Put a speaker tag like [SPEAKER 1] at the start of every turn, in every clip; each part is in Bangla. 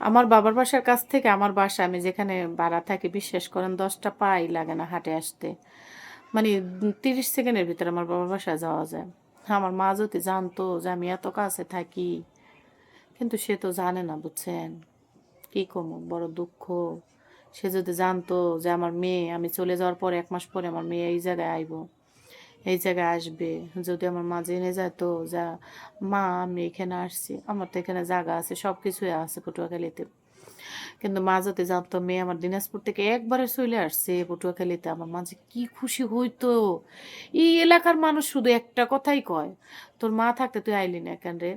[SPEAKER 1] আমার বাবার বাসার কাছ থেকে আমার বাসা, আমি যেখানে ভাড়া থাকি, বিশ্বাস করেন, দশটা পাই লাগে না হাটে আসতে। মানে তিরিশ সেকেন্ডের ভিতরে আমার বাবার বাসায় যাওয়া যায়। আমার মা যদি জানতো যে আমি এত কাছে থাকি, কিন্তু সে তো জানে না, বুঝছেন? কি কম বড় দুঃখ। সে যদি জানতো যে আমার মেয়ে, আমি চলে যাওয়ার পরে, এক মাস পরে আমার মেয়ে এই জায়গায় আইব। এই জায়গায় আসবে। যদি আমার মা জেনে যায় তো যা, মা, আমি এখানে আসছি। আমার তো এখানে জায়গা আছে সব কিছুই আছে পটুয়াখালীতে। কিন্তু মা যাতে জানতো, মেয়ে আমার দিনাজপুর থেকে একবারে চলে আসছে পটুয়াখালীতে, আমার মাঝে কি খুশি হইতো। এই এলাকার মানুষ শুধু একটা কথাই কয়, তোর মা থাকতে তুই আইলি না কেন রে?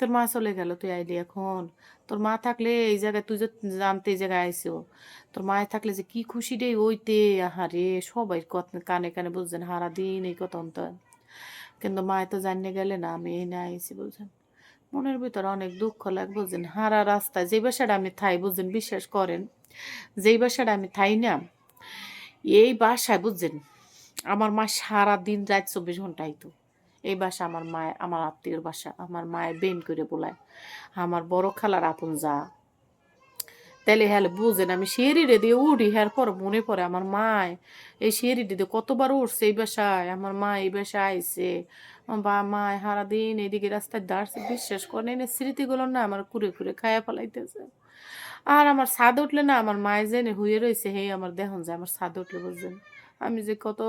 [SPEAKER 1] তোর মা চলে গেল, তুই আইলি এখন। তোর মা থাকলে এই জায়গায়, তুই যে জানতে এই জায়গায় আইসো। তোর মায়ে থাকলে যে কি খুশি রে ওইতে, আহারে, সবাই কানে কানে বুঝছেন হারা দিন এই কথা অন্তর। কিন্তু মায়ে তো জানিয়ে গেলে না, আমি এই না আইসি বুঝছেন মনের ভিতরে অনেক দুঃখ লাগে বুঝছেন হারা রাস্তায় যে বাসাটা আমি থাই বুঝছেন বিশ্বাস করেন যেই বাসাটা আমি থাই না, এই বাসায় বুঝছেন আমার মা সারা দিন রাত চব্বিশ ঘণ্টা আইতো। এই বাসা আমার মায়, আমার আত্মীয়র বাসা, আমার মায়ের বেন করে বলায়, আমার বড় খালার আপন যা। তাহলে হ্যাঁ বুঝেন, আমি শেরিরে দিয়ে উঠি হ্যার পর মনে পড়ে আমার মায়, এই শেরিটি দিয়ে কতবার উঠছে এই বাসায়, আমার মা এই বাসায় আইসে বা, মায় হারা দিন এইদিকে রাস্তায় দাঁড়ছে, বিশ্বাস করেন, এই স্মৃতিগুলো না আমার কুড়ে কুড়ে খায়া ফেলাইতেছে। আর আমার ছাদ উঠলে না আমার মায় জেনে হুয়ে রয়েছে হে আমার দেহন যায়, আমার ছাদ উঠলে বুঝছেন। আমি যে কত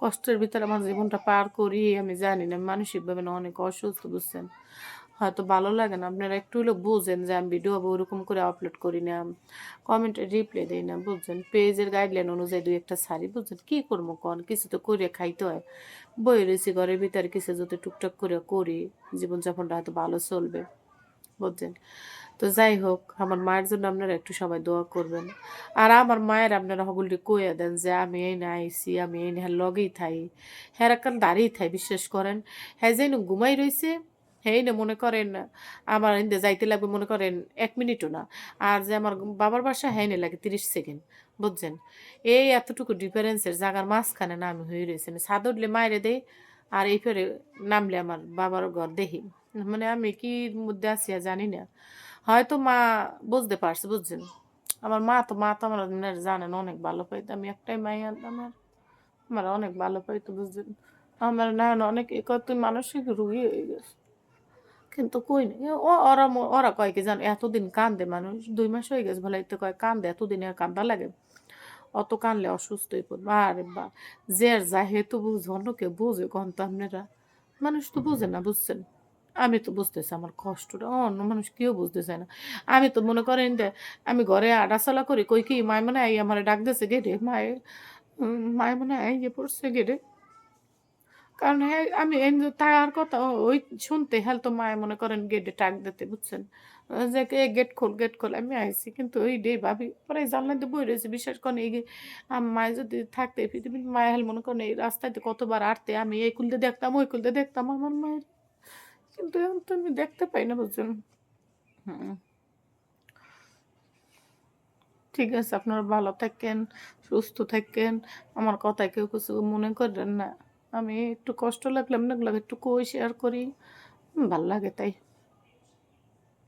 [SPEAKER 1] কষ্টের ভিতরে আমার জীবনটা পার করি, আমি জানি না, মানসিকভাবে না অনেক অসুস্থ, বুঝছেন? হয়তো ভালো লাগে না, আপনারা একটু হলেও বুঝেন যে আমি ভিডিও ওরকম করে আপলোড করি না কমেন্টে রিপ্লাই দিই না, বুঝছেন? পেজের গাইডলাইন অনুযায়ী দুই একটা শাড়ি, বুঝছেন? কী করব কন? কিছু তো করে খাইতে হয়। বই রয়েছি, ঘরের ভিতরে কিছু যদি টুকটাক করে করি, জীবনযাপনটা হয়তো ভালো চলবে। বুঝছেন তো যাই হোক, আমার মায়ের জন্য আপনারা একটু সবাই দোয়া করবেন। আর আমার মায়ের আপনারা হগুলি কইয়া দেন যে, আমি এই না আইসি আমি এই না লগেই থাই। হ্যাঁ একখান দাঁড়িয়ে থাই, বিশ্বাস করেন। হ্যাঁ যেন ঘুমাই রয়েছে হেই না মনে করেন, আমার ইন্দে যাইতে লাগবে, মনে করেন, এক মিনিটও না। আর যে আমার বাবার বাসা হ্যাঁ লাগে তিরিশ সেকেন্ড, বুঝছেন? এই এতটুকু ডিফারেন্সের জায়গার মাঝখানে না আমি হয়ে রয়েছে। আমি উঠলে মায়েরে দেই আর এই ফেরে নামলে আমার বাবার ঘর দেখি। মানে আমি কি মধ্যে আছি জানি না। হয়তো মা বুঝতে পারছে, বুঝছেন? আমার মা তো মা তো আমার জানেন অনেক ভালো পাইতো। আমি একটাই মাই আমার আমার অনেক ভালো পাইতো, বুঝছেন? আমার না অনেক এ কত মানসিক রুগী হয়ে গেছে। কিন্তু কই না ওরা ওরা কয় কি জানো, এতদিন কান্দে মানুষ, দুই মাস হয়ে গেছে ভালো তো কয় কান্দে, এতদিন আর কান্দা লাগে। অত কানলে অসুস্থই পড়বে। আরে বা, যে যা হেতু বুঝ অন্যকে বুঝে কন তো আপনারা। মানুষ তো বুঝে না, বুঝছেন? আমি তো বুঝতেছি আমার কষ্টটা, অন্য মানুষ কেউ বুঝতে চায় না। আমি তো মনে করেন যে, আমি ঘরে আড়াচলা করি, কই কি, মায় মনে হয় আমার ডাক দিয়েছে গেটে? মায়ে মায় মনে হয় ইয়ে পড়ছে গেটে। কারণ হ্যাঁ আমি তার কথা ওই শুনতে হ্যাঁ তো মায়ে মনে করেন গেটে টাক দিতে, বুঝছেন? যে কে গেট খোল গেট খোল, আমি আইছি। কিন্তু ওই ডে ভাবি, পরে জানলা দিয়ে বই রয়েছে বিশ্বাস করেন এই মায়ে যদি থাকতে, পৃথিবীর মায়ে হেল মনে করেন এই রাস্তাতে কতবার আটতে আমি এই কুলতে দেখতাম, ওই কুলতে দেখতাম, আমার মায়ের। কিন্তু এখন তো আমি দেখতে পাই না, বুঝছেন? হুম। ঠিক আছে, আপনারা ভালো থাকেন, সুস্থ থাকেন, আমার কথা কেউ কিছু মনে করেন না। আমি একটু কষ্ট লাগলে আপনাকে একটু কই শেয়ার করি। ভালো লাগে তাই।